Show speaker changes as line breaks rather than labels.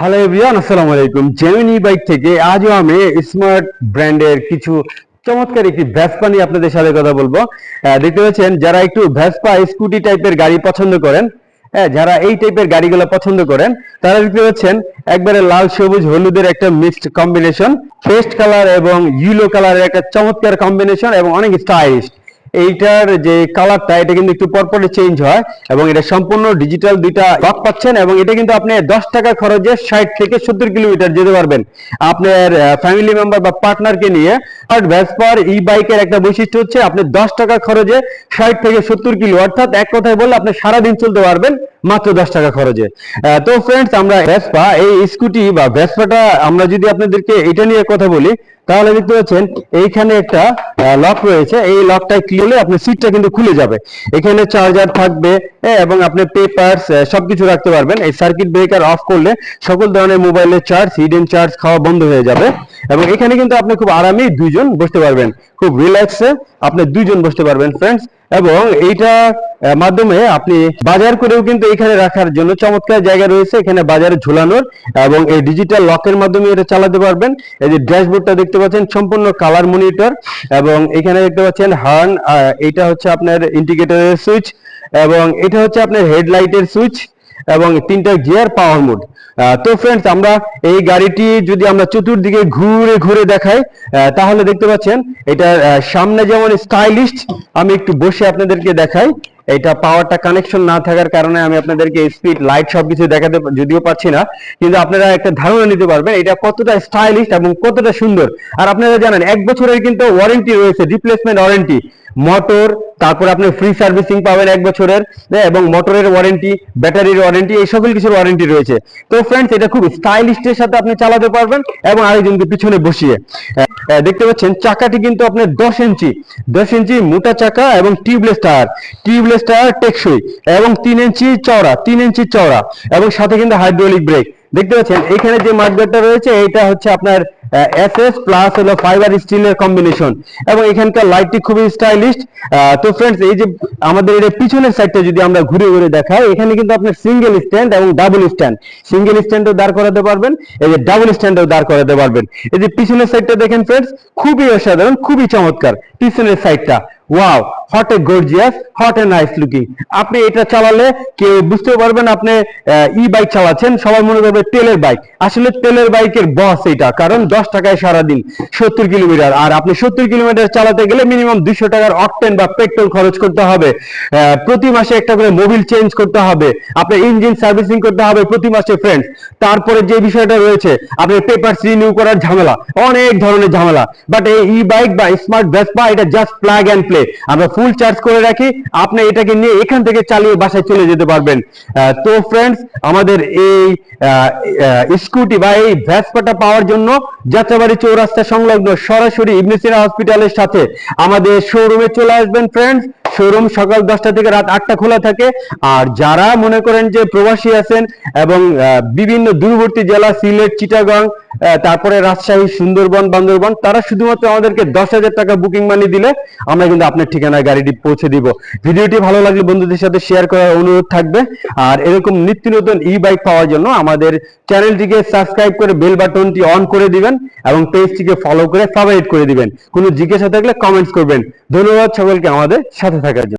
Hello everyone আসসালামু আলাইকুম Gemini bike থেকে আজও আমি স্মার্ট ব্র্যান্ডের কিছু চমৎকার একটি ভ্যাসপা নিয়ে আপনাদের সাথে কথা বলব। দেখতে পাচ্ছেন, যারা একটু ভ্যাসপা স্কুটি টাইপের গাড়ি পছন্দ করেন হ্যাঁ যারা এই টাইপের গাড়িগুলো পছন্দ করেন, তারা দেখতে পাচ্ছেন, একবারে লাল, সবুজ, হলুদের একটা মিক্সড কম্বিনেশন ফেস্ট কালার এবং ইউলো কালারের একটা চমৎকার কম্বিনেশন এবং অনেক স্টাইলিশ এইটার যে কালারটা এটা কিন্তু একটু পরপরে চেঞ্জ হয় এবং এটা সম্পূর্ণ ডিজিটাল দুইটা লক পাচ্ছেন এবং এটা কিন্তু আপনি দশ টাকা খরচে ষাট থেকে সত্তর কিলোমিটার যেতে পারবেন। আপনার ফ্যামিলি মেম্বার বা পার্টনারকে নিয়ে। আর ভ্যাসপার ই বাইকের একটা বৈশিষ্ট্য হচ্ছে, আপনি দশ টাকা খরচে ষাট থেকে সত্তর কিলো, অর্থাৎ এক কথায় বললে আপনি সারাদিন চলতে পারবেন। মাত্র দশ টাকা খরচে। তো ফ্রেন্ডস আমরা ভ্যাসপা এই স্কুটি বা ভ্যাসপাটা আমরা যদি আপনাদেরকে এটা নিয়ে কথা বলি তাহলে দেখতে পাচ্ছেন এইখানে একটা লক রয়েছে। এই লকটাই ক্লিয়ারলি আপনার সিটটা কিন্তু খুলে যাবে। এখানে চার্জার থাকবে হ্যাঁ, এবং আপনি পেপারস সবকিছু রাখতে পারবেন। এই সার্কিট ব্রেকার অফ করলে সকল ধরনের মোবাইলের চার্জ হিডেন চার্জ খাওয়া বন্ধ হয়ে যাবে। এবং এখানে কিন্তু আপনি খুব আরামে দুইজন বসতে পারবেন। খুব রিল্যাক্সে আপনি দুইজন বসতে পারবেন ফ্রেন্ডস এবং এইটা মাধ্যমে আপনি বাজার করেও কিন্তু এখানে রাখার জন্য চমৎকার জায়গা রয়েছে। এখানে বাজারে ঝুলানোর এবং এই ডিজিটাল লকের মাধ্যমে এটা চালাতে পারবেন। এই যে ড্যাশবোর্ডটা দেখতে পাচ্ছেন, সম্পূর্ণ কালার মনিটর এবং এখানে দেখতে পাচ্ছেন হার্ন এইটা হচ্ছে আপনার ইন্ডিকেটরের সুইচ এবং এটা হচ্ছে আপনার হেডলাইটের সুইচ এবং তিনটা গিয়ার পাওয়ার মোড তো ফ্রেন্ডস আমরা এই গাড়িটি যদি আমরা চতুর্দিকে ঘুরে ঘুরে দেখাই তাহলে দেখতে পাচ্ছেন এটা সামনে যেমন স্টাইলিশ আমি একটু বসে আপনাদেরকে দেখাই। এটা পাওয়ারটা কানেকশন না থাকার কারণে আমি আপনাদেরকে স্পিড লাইট সবকিছু দেখাতে যদিও পাচ্ছি না, কিন্তু আপনারা একটা ধারণা নিতে পারবেন এটা কতটা স্টাইলিশ এবং কতটা সুন্দর। আর আপনারা জানেন, এক বছরের কিন্তু ওয়ারেন্টি রয়েছে রিপ্লেসমেন্ট ওয়ারেন্টি মোটর তারপর আপনি ফ্রি সার্ভিসিং পাবেন এক বছরের হ্যাঁ, এবং মোটরের ওয়ারেন্টি ব্যাটারির ওয়ারেন্টি এই সকল কিছুর ওয়ারেন্টি রয়েছে। তো ফ্রেন্ডস এটা খুব স্টাইলিস্টের সাথে আপনি চালাতে পারবেন এবং আরেকজনকে পিছনে বসিয়ে। দেখতে পাচ্ছেন চাকাটি কিন্তু আপনার দশ ইঞ্চি দশ ইঞ্চি মোটা চাকা এবং টিউবলেস টায়ার টিউবলেস টায়ার টেকসই এবং তিন ইঞ্চি চওড়া তিন ইঞ্চি চওড়া এবং সাথে কিন্তু হাইড্রোলিক ব্রেক দেখতে পাচ্ছেন এখানে যে মার্কেটটা রয়েছে এটা হচ্ছে আপনার এস এস প্লাস হলো ফাইবার স্টিলের কম্বিনেশন এবং এখানকার লাইটটি খুবই স্টাইলিশ তো ফ্রেন্ডস এই যে আমাদের এটা পিছনের সাইডটা যদি আমরা ঘুরে ঘুরে দেখাই, এখানে কিন্তু আপনার সিঙ্গেল স্ট্যান্ড এবং ডাবল স্ট্যান্ড সিঙ্গেল স্ট্যান্ডও দাঁড় করাতে পারবেন, এই যে ডাবল স্ট্যান্ডও দাঁড় করাতে পারবেন। এই যে পিছনের সাইডটা দেখেন ফ্রেন্ডস খুবই অসাধারণ, খুবই চমৎকার, পিছনের সাইডটা wow hot a gorgeous hot a nice looking আপনি এটা চালালে কেউ বুঝতে পারবেন আপনি ই বাইক চালাচ্ছেন, সবাই মনে করবে তেলের বাইক আসলে তেলের বাইকের বস এটা, কারণ দশ টাকায় সারাদিন সত্তর কিলোমিটার। আর আপনি সত্তর কিলোমিটার চালাতে গেলে মিনিমাম দুইশো টাকার অকটেন বা পেট্রোল খরচ করতে হবে। প্রতি মাসে একটা করে মোবিল চেঞ্জ করতে হবে। আপনার ইঞ্জিন সার্ভিসিং করতে হবে প্রতি মাসে ফ্রেন্ডস তারপরে যে বিষয়টা রয়েছে আপনার পেপার রিনিউ করার ঝামেলা, অনেক ধরনের ঝামেলা। বাট এই ই বাইক বা স্মার্ট ভেসপা এটা জাস্ট প্লাগ অ্যান্ড প্লে আমরা ফুল চার্জ করে রাখি। আপনি এটাকে নিয়ে এখান থেকে চালিয়ে বাসায় চলে যেতে পারবেন। তো ফ্রেন্ডস আমাদের এই স্কুটি বা এই ভ্যাসপাটা পাওয়ার জন্য যাত্রাবাড়ি চৌরাস্তা সংলগ্ন সরাসরি ইবনে সিনা হসপিটালের সাথে আমাদের শোরুমে চলে আসবেন ফ্রেন্ডস শোরুম সকাল দশটা থেকে রাত আটটা খোলা থাকে। আর যারা মনে করেন যে প্রবাসী আছেন এবং বিভিন্ন দূরবর্তী জেলা সিলেট, চিটাগং তারপরে রাজশাহী, সুন্দরবন, বান্দরবন, তারা শুধুমাত্র আমাদেরকে দশ হাজার টাকা বুকিং মানি দিলে আমরা কিন্তু আপনার ঠিকানায় গাড়িটি পৌঁছে দিব। ভিডিওটি ভালো লাগলে বন্ধুদের সাথে শেয়ার করার অনুরোধ থাকবে। আর এরকম নিত্য নতুন ই বাইক পাওয়ার জন্য আমাদের চ্যানেলটিকে সাবস্ক্রাইব করে বেল বাটনটি অন করে দিবেন এবং পেজটিকে ফলো করে ফেভারিট করে দিবেন। কোনো জিজ্ঞাসা থাকলে কমেন্টস করবেন। ধন্যবাদ সকলকে আমাদের সাথে থাকার জন্য।